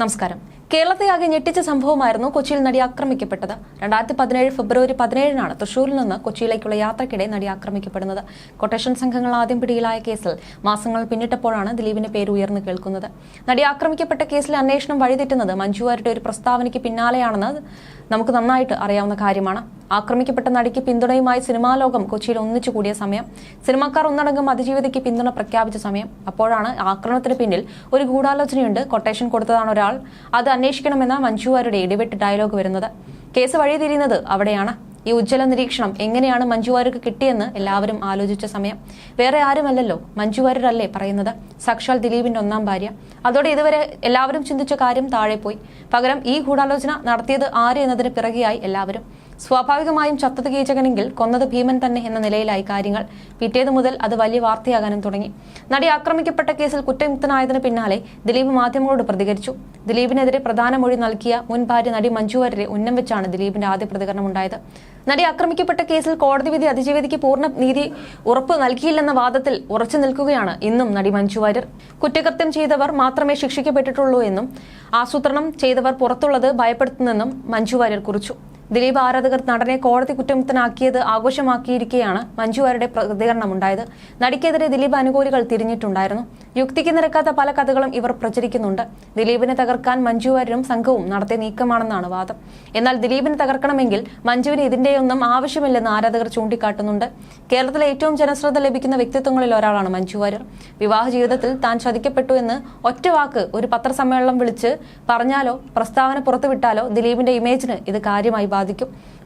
നമസ്കാരം. കേരളത്തെ ആകെ ഞെട്ടിച്ച സംഭവമായിരുന്നു കൊച്ചിയിൽ നടി ആക്രമിക്കപ്പെട്ടത്. രണ്ടായിരത്തി പതിനേഴ് ഫെബ്രുവരി പതിനേഴിനാണ് തൃശൂരിൽ നിന്ന് കൊച്ചിയിലേക്കുള്ള യാത്രക്കിടെ നടി ആക്രമിക്കപ്പെടുന്നത്. കൊട്ടേഷൻ സംഘങ്ങൾ ആദ്യം പിടിയിലായ കേസിൽ മാസങ്ങൾ പിന്നിട്ടപ്പോഴാണ് ദിലീപിന്റെ പേര് ഉയർന്നു കേൾക്കുന്നത്. നടി ആക്രമിക്കപ്പെട്ട കേസിലെ അന്വേഷണം വഴിതെറ്റുന്നത് മഞ്ജുവാരുടെ ഒരു പ്രസ്താവനയ്ക്ക് പിന്നാലെയാണെന്ന് നമുക്ക് നന്നായിട്ട് അറിയാവുന്ന കാര്യമാണ്. ആക്രമിക്കപ്പെട്ട നടിക്ക് പിന്തുണയുമായി സിനിമാ ലോകം കൊച്ചിയിൽ ഒന്നിച്ചു കൂടിയ സമയം സിനിമാക്കാർ ഒന്നടങ്കം അതിജീവിതയ്ക്ക് പിന്തുണ പ്രഖ്യാപിച്ച സമയം. അപ്പോഴാണ് ആക്രമണത്തിന് പിന്നിൽ ഒരു ഗൂഢാലോചനയുണ്ട്. കൊട്ടേഷൻ കൊടുത്തതാണ് ഒരാൾ. അത് അന്വേഷിക്കണമെന്ന മഞ്ജുവാരുടെ ഇടിവെട്ട് ഡയലോഗ് വരുന്നത്. കേസ് വഴിതിരിയുന്നത് അവിടെയാണ്. ഈ ഉജ്ജ്വല നിരീക്ഷണം എങ്ങനെയാണ് മഞ്ജുവാർക്ക് കിട്ടിയെന്ന് എല്ലാവരും ആലോചിച്ച സമയം. വേറെ ആരുമല്ലല്ലോ മഞ്ജുവാരല്ലേ പറയുന്നത്. സാക്ഷാൽ ദിലീപിന്റെ ഒന്നാം ഭാര്യ. അതോടെ ഇതുവരെ എല്ലാവരും ചിന്തിച്ച കാര്യം താഴെ പോയി പകരം ഈ ഗൂഢാലോചന നടത്തിയത് ആര് എന്നതിന് പിറകെയായി എല്ലാവരും. സ്വാഭാവികമായും ചത്തത് കീചകനെങ്കിൽ കൊന്നത് ഭീമൻ തന്നെ എന്ന നിലയിലായി കാര്യങ്ങൾ. പിറ്റേത് മുതൽ അത് വലിയ വാർത്തയാകാനും തുടങ്ങി. നടി ആക്രമിക്കപ്പെട്ട കേസിൽ കുറ്റമുക്തനായതിന് പിന്നാലെ ദിലീപ് മാധ്യമങ്ങളോട് പ്രതികരിച്ചു. ദിലീപിനെതിരെ പ്രധാന മൊഴി നൽകിയ മുൻ ഭാര്യ നടി മഞ്ജു വാര്യരെ ഉന്നം വെച്ചാണ് ദിലീപിന്റെ ആദ്യ പ്രതികരണം ഉണ്ടായത് നടി ആക്രമിക്കപ്പെട്ട കേസിൽ കോടതി വിധി അതിജീവിതയ്ക്ക് പൂർണ നീതി ഉറപ്പ് നൽകിയില്ലെന്ന വാദത്തിൽ ഉറച്ചു നിൽക്കുകയാണ് ഇന്നും നടി മഞ്ജു വാര്യർ. കുറ്റകൃത്യം ചെയ്തവർ മാത്രമേ ശിക്ഷിക്കപ്പെട്ടിട്ടുള്ളൂ എന്നും ആസൂത്രണം ചെയ്തവർ പുറത്തുള്ളത് ഭയപ്പെടുത്തുന്നെന്നും മഞ്ജു വാര്യർ കുറിച്ചു. ദിലീപ് ആരാധകർ നടനെ കോടതി കുറ്റമുക്തനാക്കിയത് ആഘോഷമാക്കിയിരിക്കെയാണ് മഞ്ജുവാരുടെ പ്രതികരണമുണ്ടായത്. നടിക്കെതിരെ ദിലീപ് അനുകൂലികൾ തിരിഞ്ഞിട്ടുണ്ടായിരുന്നു. യുക്തിക്ക് നിരക്കാത്ത പല കഥകളും ഇവർ പ്രചരിക്കുന്നുണ്ട്. ദിലീപിനെ തകർക്കാൻ മഞ്ജുവാരും സംഘവും നടത്തിയ നീക്കമാണെന്നാണ് വാദം. എന്നാൽ ദിലീപിനെ തകർക്കണമെങ്കിൽ മഞ്ജുവിന് ഇതിന്റെയൊന്നും ആവശ്യമില്ലെന്ന് ആരാധകർ ചൂണ്ടിക്കാട്ടുന്നുണ്ട്. കേരളത്തിലെ ഏറ്റവും ജനശ്രദ്ധ ലഭിക്കുന്ന വ്യക്തിത്വങ്ങളിൽ ഒരാളാണ് മഞ്ജു വാര്യർ. വിവാഹ ജീവിതത്തിൽ താൻ ചതിക്കപ്പെട്ടു എന്ന് ഒറ്റ വാക്ക് ഒരു പത്രസമ്മേളനം വിളിച്ച് പറഞ്ഞാലോ പ്രസ്താവന പുറത്തുവിട്ടാലോ ദിലീപിന്റെ ഇമേജിന് ഇത് കാര്യമായി ബാധിക്കും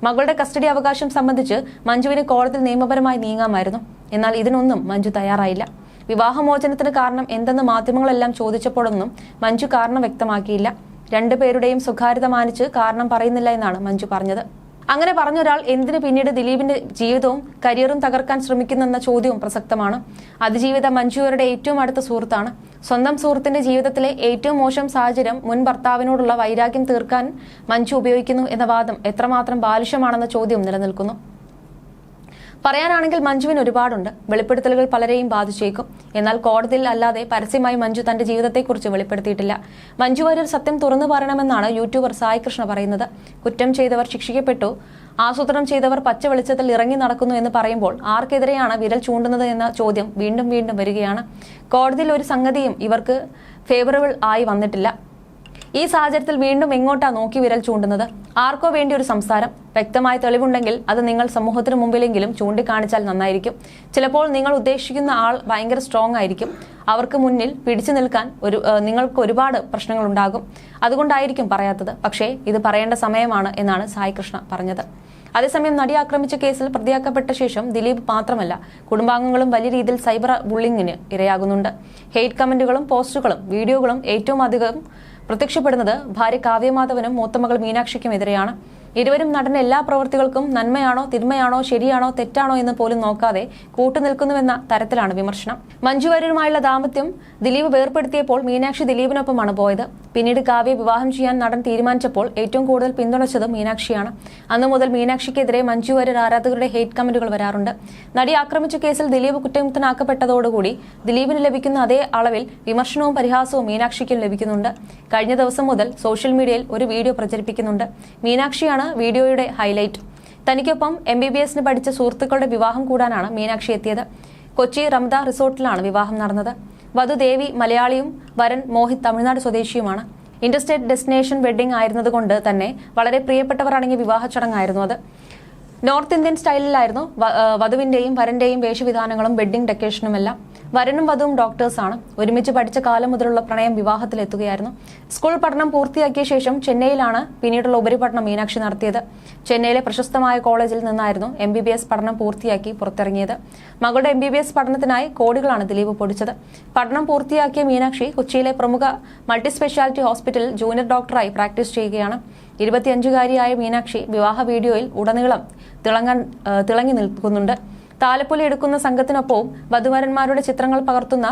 മകളുടെ കസ്റ്റഡി അവകാശം സംബന്ധിച്ച് മഞ്ജുവിന് കോടതി നിയമപരമായി നീങ്ങാമായിരുന്നു. എന്നാൽ ഇതിനൊന്നും മഞ്ജു തയ്യാറായില്ല. വിവാഹമോചനത്തിന് കാരണം എന്തെന്ന് മാധ്യമങ്ങളെല്ലാം ചോദിച്ചപ്പോഴൊന്നും മഞ്ജു കാരണം വ്യക്തമാക്കിയില്ല. രണ്ടുപേരുടെയും സ്വകാര്യത മാനിച്ച് കാരണം പറയുന്നില്ല എന്നാണ് മഞ്ജു പറഞ്ഞത്. അങ്ങനെ പറഞ്ഞൊരാൾ എന്തിനു പിന്നീട് ദിലീപിന്റെ ജീവിതവും കരിയറും തകർക്കാൻ ശ്രമിക്കുന്നെന്ന ചോദ്യവും പ്രസക്തമാണ്. അതിജീവിത മഞ്ജുവരുടെ ഏറ്റവും അടുത്ത സുഹൃത്താണ്. സ്വന്തം സുഹൃത്തിന്റെ ജീവിതത്തിലെ ഏറ്റവും മോശം സാഹചര്യം മുൻ ഭർത്താവിനോടുള്ള വൈരാഗ്യം തീർക്കാൻ മഞ്ജു ഉപയോഗിക്കുന്നു എന്ന വാദം എത്രമാത്രം ബാലുഷ്യമാണെന്ന ചോദ്യം നിലനിൽക്കുന്നു. പറയാനാണെങ്കിൽ മഞ്ജുവിന് ഒരുപാടുണ്ട്. വെളിപ്പെടുത്തലുകൾ പലരെയും ബാധിച്ചേക്കും. എന്നാൽ കോടതിയിൽ അല്ലാതെ പരസ്യമായി മഞ്ജു തന്റെ ജീവിതത്തെക്കുറിച്ച് വെളിപ്പെടുത്തിയിട്ടില്ല. മഞ്ജു വാര്യർ സത്യം തുറന്നു പറയണമെന്നാണ് യൂട്യൂബർ സായി കൃഷ്ണ പറയുന്നത്. കുറ്റം ചെയ്തവർ ശിക്ഷിക്കപ്പെട്ടു. ആസൂത്രണം ചെയ്തവർ പച്ച വെളിച്ചത്തിൽ ഇറങ്ങി നടക്കുന്നു എന്ന് പറയുമ്പോൾ ആർക്കെതിരെയാണ് വിരൽ ചൂണ്ടുന്നത് എന്ന ചോദ്യം വീണ്ടും വീണ്ടും വരികയാണ്. കോടതിയിൽ ഒരു സംഗതിയും ഇവർക്ക് ഫേവറബിൾ ആയി വന്നിട്ടില്ല. ഈ സാഹചര്യത്തിൽ വീണ്ടും എങ്ങോട്ടാ നോക്കി വിരൽ ചൂണ്ടുന്നത്? ആർക്കോ വേണ്ടി ഒരു സംസാരം. വ്യക്തമായ തെളിവുണ്ടെങ്കിൽ അത് നിങ്ങൾ സമൂഹത്തിന് മുമ്പിലെങ്കിലും ചൂണ്ടിക്കാണിച്ചാൽ നന്നായിരിക്കും. ചിലപ്പോൾ നിങ്ങൾ ഉദ്ദേശിക്കുന്ന ആൾ ഭയങ്കര സ്ട്രോങ് ആയിരിക്കും. അവർക്ക് മുന്നിൽ പിടിച്ചു നിൽക്കാൻ ഒരു നിങ്ങൾക്ക് ഒരുപാട് പ്രശ്നങ്ങൾ ഉണ്ടാകും. അതുകൊണ്ടായിരിക്കും പറയാത്തത്. പക്ഷേ ഇത് പറയേണ്ട സമയമാണ് എന്നാണ് സായി കൃഷ്ണ പറഞ്ഞത്. അതേസമയം നടി ആക്രമിച്ച കേസിൽ പ്രതിയാക്കപ്പെട്ട ശേഷം ദിലീപ് മാത്രമല്ല കുടുംബാംഗങ്ങളും വലിയ രീതിയിൽ സൈബർ ബുള്ളിങ്ങിന് ഇരയാകുന്നുണ്ട്. ഹെയ്റ്റ് കമന്റുകളും പോസ്റ്റുകളും വീഡിയോകളും ഏറ്റവും അധികം പ്രത്യക്ഷപ്പെടുന്നത് ഭാര്യ കാവ്യമാധവനും മൂത്തമകൾ മീനാക്ഷിക്കുമെതിരെയാണ് ഇരുവരും നടന്ന എല്ലാ പ്രവൃത്തികൾക്കും നന്മയാണോ തിന്മയാണോ ശരിയാണോ തെറ്റാണോ എന്ന് പോലും നോക്കാതെ കൂട്ടുനിൽക്കുന്നുവെന്ന തരത്തിലാണ് വിമർശനം. മഞ്ജു വാര്യരുമായുള്ള ദാമ്പത്യം ദിലീപ് വേർപ്പെടുത്തിയപ്പോൾ മീനാക്ഷി ദിലീപിനൊപ്പമാണ് പോയത്. പിന്നീട് കാവ്യ വിവാഹം ചെയ്യാൻ നടൻ തീരുമാനിച്ചപ്പോൾ ഏറ്റവും കൂടുതൽ പിന്തുണച്ചത് മീനാക്ഷിയാണ്. അന്നു മുതൽ മീനാക്ഷിക്കെതിരെ മഞ്ജു വാര്യർ ആരാധകരുടെ ഹേറ്റ് കമന്റുകൾ വരാറുണ്ട്. നടി ആക്രമിച്ച കേസിൽ ദിലീപ് കുറ്റമുക്തനാക്കപ്പെട്ടതോടുകൂടി ദിലീപിന് ലഭിക്കുന്ന അതേ അളവിൽ വിമർശനവും പരിഹാസവും മീനാക്ഷിക്കും ലഭിക്കുന്നുണ്ട്. കഴിഞ്ഞ ദിവസം മുതൽ സോഷ്യൽ മീഡിയയിൽ ഒരു വീഡിയോ പ്രചരിപ്പിക്കുന്നുണ്ട്. മീനാക്ഷിയാണ് വീഡിയോയുടെ ഹൈലൈറ്റ്. തനിക്കൊപ്പം എം ബി ബി എസിന് പഠിച്ച സുഹൃത്തുക്കളുടെ വിവാഹം കൂടാനാണ് മീനാക്ഷി എത്തിയത്. കൊച്ചി റംദ റിസോർട്ടിലാണ് വിവാഹം നടന്നത്. വധു ദേവി മലയാളിയും വരൻ മോഹിത് തമിഴ്നാട് സ്വദേശിയുമാണ്. ഇന്റർസ്റ്റേറ്റ് ഡെസ്റ്റിനേഷൻ വെഡ്ഡിംഗ് ആയിരുന്നതുകൊണ്ട് തന്നെ വളരെ പ്രിയപ്പെട്ടവർ വിവാഹ ചടങ്ങായിരുന്നു അത്. നോർത്ത് ഇന്ത്യൻ സ്റ്റൈലിലായിരുന്നു വധുവിന്റെയും വരന്റെയും വേഷവിധാനങ്ങളും വെഡ്ഡിംഗ് ഡെക്കറേഷനുമെല്ലാം. വരനും വധുവും ഡോക്ടേഴ്സാണ് ഒരുമിച്ച് പഠിച്ച കാലം മുതലുള്ള പ്രണയം വിവാഹത്തിലെത്തുകയായിരുന്നു. സ്കൂൾ പഠനം പൂർത്തിയാക്കിയ ശേഷം ചെന്നൈയിലാണ് പിന്നീടുള്ള ഉപരിപഠനം മീനാക്ഷി നടത്തിയത്. ചെന്നൈയിലെ പ്രശസ്തമായ കോളേജിൽ നിന്നായിരുന്നു എം ബി ബി എസ് പഠനം പൂർത്തിയാക്കി പുറത്തിറങ്ങിയത്. മകളുടെ എം ബി ബി എസ് പഠനത്തിനായി കോടികളാണ് ദിലീപ് പൊടിച്ചത്. പഠനം പൂർത്തിയാക്കിയ മീനാക്ഷി കൊച്ചിയിലെ പ്രമുഖ മൾട്ടി സ്പെഷ്യാലിറ്റി ഹോസ്പിറ്റലിൽ ജൂനിയർ ഡോക്ടറായി പ്രാക്ടീസ് ചെയ്യുകയാണ്. ഇരുപത്തിയഞ്ചുകാരിയായ മീനാക്ഷി വിവാഹ വീഡിയോയിൽ ഉടനീളം തിളങ്ങാൻ തിളങ്ങി നിൽക്കുന്നുണ്ട്. താലപ്പൊലി എടുക്കുന്ന സംഘത്തിനൊപ്പവും വധുവരന്മാരുടെ ചിത്രങ്ങൾ പകർത്തുന്ന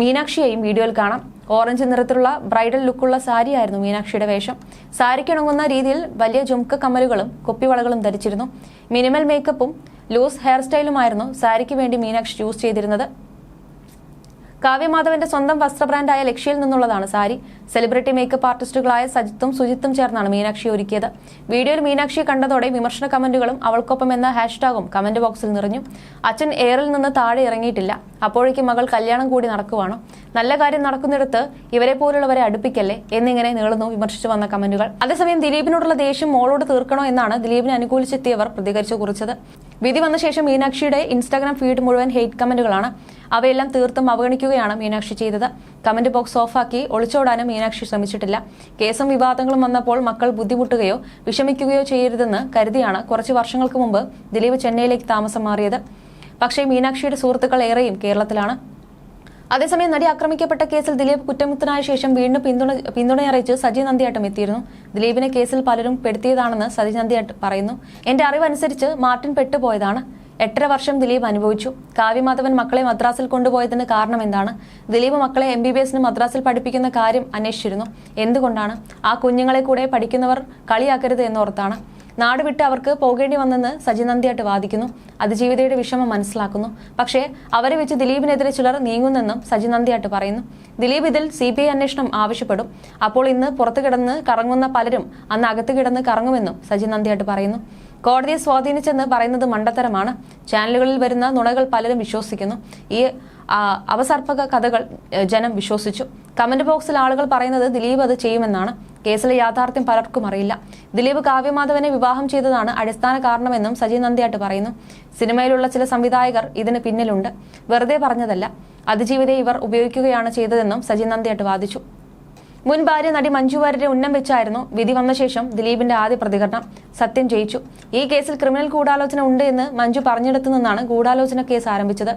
മീനാക്ഷിയെയും വീഡിയോയിൽ കാണാം. ഓറഞ്ച് നിറത്തിലുള്ള ബ്രൈഡൽ ലുക്കുള്ള സാരിയായിരുന്നു മീനാക്ഷിയുടെ വേഷം. സാരിക്കിണങ്ങുന്ന രീതിയിൽ വലിയ ജുംക്ക കമ്മലുകളും കുപ്പിവളകളും ധരിച്ചിരുന്നു. മിനിമൽ മേക്കപ്പും ലൂസ് ഹെയർ സ്റ്റൈലുമായിരുന്നു സാരിക്ക് വേണ്ടി മീനാക്ഷി ചൂസ് ചെയ്തിരുന്നത്. കാവ്യമാധവന്റെ സ്വന്തം വസ്ത്ര ബ്രാൻഡായ ലക്ഷ്യയിൽ നിന്നുള്ളതാണ് സാരി. സെലിബ്രിറ്റി മേക്കപ്പ് ആർട്ടിസ്റ്റുകളായ സജിത്തും സുജിത്തും ചേർന്നാണ് മീനാക്ഷി ഒരുക്കിയത്. വീഡിയോയിൽ മീനാക്ഷി കണ്ടതോടെ വിമർശന കമന്റുകളും അവൾക്കൊപ്പം എന്ന ഹാഷ്ടാഗും കമന്റ് ബോക്സിൽ നിറഞ്ഞു. അച്ഛൻ എയറിൽ നിന്ന് താഴെ ഇറങ്ങിയിട്ടില്ല. അപ്പോഴേക്കും മകൾ കല്യാണം കൂടി നടക്കുവാണോ? നല്ല കാര്യം നടക്കുന്നിടത്ത് ഇവരെ പോലുള്ളവരെ അടുപ്പിക്കല്ലേ? എന്നിങ്ങനെ നീളുന്നു വിമർശിച്ചു വന്ന കമന്റുകൾ. അതേസമയം ദിലീപിനോടുള്ള ദേഷ്യം മോളോട് തീർക്കണോ എന്നാണ് ദിലീപിനെ അനുകൂലിച്ചെത്തിയവർ പ്രതികരിച്ചു കുറിച്ചത് വിധി വന്ന ശേഷം മീനാക്ഷിയുടെ ഇൻസ്റ്റാഗ്രാം ഫീഡ് മുഴുവൻ ഹെയ്റ്റ് കമന്റുകളാണ്. അവയെല്ലാം തീർത്തും അവഗണിക്കുകയാണ് മീനാക്ഷി ചെയ്തത്. കമന്റ് ബോക്സ് ഓഫാക്കി ഒളിച്ചോടാനും മീനാക്ഷി ശ്രമിച്ചിട്ടില്ല. കേസും വിവാദങ്ങളും വന്നപ്പോൾ മക്കൾ ബുദ്ധിമുട്ടുകയോ വിഷമിക്കുകയോ ചെയ്യരുതെന്ന് കരുതിയാണ് കുറച്ച് വർഷങ്ങൾക്ക് മുമ്പ് ദിലീപ് ചെന്നൈയിലേക്ക് താമസം മാറിയത്. പക്ഷേ മീനാക്ഷിയുടെ സുഹൃത്തുക്കൾ ഏറെയും കേരളത്തിലാണ്. അതേസമയം നടി ആക്രമിക്കപ്പെട്ട കേസിൽ ദിലീപ് കുറ്റമുക്തനായ ശേഷം വീണ്ടും പിന്തുണ പിന്തുണയറിയിച്ച് സജി നന്ദിയാട്ടം എത്തിയിരുന്നു. ദിലീപിനെ കേസിൽ പലരും പെടുത്തിയതാണെന്ന് സജി നന്ദിയാട്ട് പറയുന്നു. എന്റെ അറിവനുസരിച്ച് മാർട്ടിൻ പെട്ടുപോയതാണ്. എട്ടര വർഷം ദിലീപ് അനുഭവിച്ചു. കാവ്യമാധവൻ മക്കളെ മദ്രാസിൽ കൊണ്ടുപോയതിന് കാരണം എന്താണ്? ദിലീപ് മക്കളെ എം ബി ബി എസിന് മദ്രാസിൽ പഠിപ്പിക്കുന്ന കാര്യം അന്വേഷിച്ചിരുന്നു. എന്തുകൊണ്ടാണ്? ആ കുഞ്ഞുങ്ങളെ കൂടെ പഠിക്കുന്നവർ കളിയാക്കരുത് എന്നോർത്താണ്. നാട് വിട്ട് അവർക്ക് പോകേണ്ടി വന്നെന്ന് സജി നന്ദിയായിട്ട് വാദിക്കുന്നു. അതിജീവിതയുടെ വിഷമം മനസ്സിലാക്കുന്നു. പക്ഷേ അവരെ വെച്ച് ദിലീപിനെതിരെ ചിലർ നീങ്ങുന്നെന്നും സജി നന്ദിയായിട്ട് പറയുന്നു. ദിലീപ് ഇതിൽ സി ബി ഐ അന്വേഷണം ആവശ്യപ്പെടും. അപ്പോൾ ഇന്ന് പുറത്തു കിടന്ന് കറങ്ങുന്ന പലരും അന്ന് അകത്ത് കിടന്ന് കറങ്ങുമെന്നും സജി നന്ദിയായിട്ട് പറയുന്നു. കോടതിയെ സ്വാധീനിച്ചെന്ന് പറയുന്നത് മണ്ടത്തരമാണ്. ചാനലുകളിൽ വരുന്ന നുണകൾ പലരും വിശ്വസിക്കുന്നു. ഈ അവസർപ്പക കഥകൾ ജനം വിശ്വസിച്ചു. കമന്റ് ബോക്സിൽ ആളുകൾ പറയുന്നത് ദിലീപ് അത് ചെയ്യുമെന്നാണ്. കേസിലെ യാഥാർത്ഥ്യം പലർക്കും അറിയില്ല. ദിലീപ് കാവ്യമാധവനെ വിവാഹം ചെയ്തതാണ് അടിസ്ഥാന കാരണമെന്നും സജി നന്ദിയാട്ട് പറയുന്നു. സിനിമയിലുള്ള ചില സംവിധായകർ ഇതിന് പിന്നിലുണ്ട്. വെറുതെ പറഞ്ഞതല്ല അതിജീവിതയെ ഇവർ ഉപയോഗിക്കുകയാണ് ചെയ്തതെന്നും സജി നന്ദിയാട്ട് വാദിച്ചു. മുൻ ഭാര്യ നടി മഞ്ജു ഉന്നം വെച്ചായിരുന്നു വിധി വന്ന ശേഷം ദിലീപിന്റെ ആദ്യ പ്രതികരണം. സത്യം ജയിച്ചു. ഈ കേസിൽ ക്രിമിനൽ ഗൂഢാലോചന ഉണ്ട് എന്ന് മഞ്ജു പറഞ്ഞെടുത്തു നിന്നാണ് ഗൂഢാലോചന കേസ് ആരംഭിച്ചത്.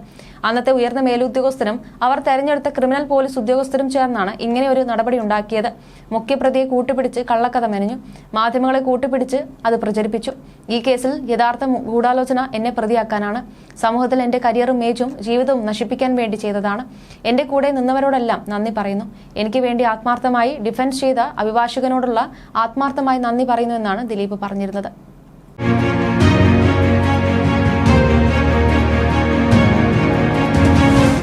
അന്നത്തെ ഉയർന്ന മേലുദ്യോഗസ്ഥരും അവർ തെരഞ്ഞെടുത്ത ക്രിമിനൽ പോലീസ് ഉദ്യോഗസ്ഥരും ചേർന്നാണ് ഇങ്ങനെ ഒരു നടപടി ഉണ്ടാക്കിയത്. മുഖ്യപ്രതിയെ കൂട്ടുപിടിച്ച് കള്ളക്കഥ മെനഞ്ഞു. മാധ്യമങ്ങളെ കൂട്ടുപിടിച്ച് അത് പ്രചരിപ്പിച്ചു. ഈ കേസിൽ യഥാർത്ഥ ഗൂഢാലോചന എന്നെ പ്രതിയാക്കാനാണ്. സമൂഹത്തിൽ എന്റെ കരിയറും മേജും ജീവിതവും നശിപ്പിക്കാൻ വേണ്ടി ചെയ്തതാണ്. എന്റെ കൂടെ നിന്നവരോടെല്ലാം നന്ദി പറയുന്നു. എനിക്ക് വേണ്ടി ആത്മാർത്ഥമായി ഡിഫൻസ് ചെയ്ത അഭിഭാഷകനോടുള്ള ആത്മാർത്ഥമായി നന്ദി പറയുന്നു എന്നാണ് ദിലീപ് പറഞ്ഞിരുന്നത്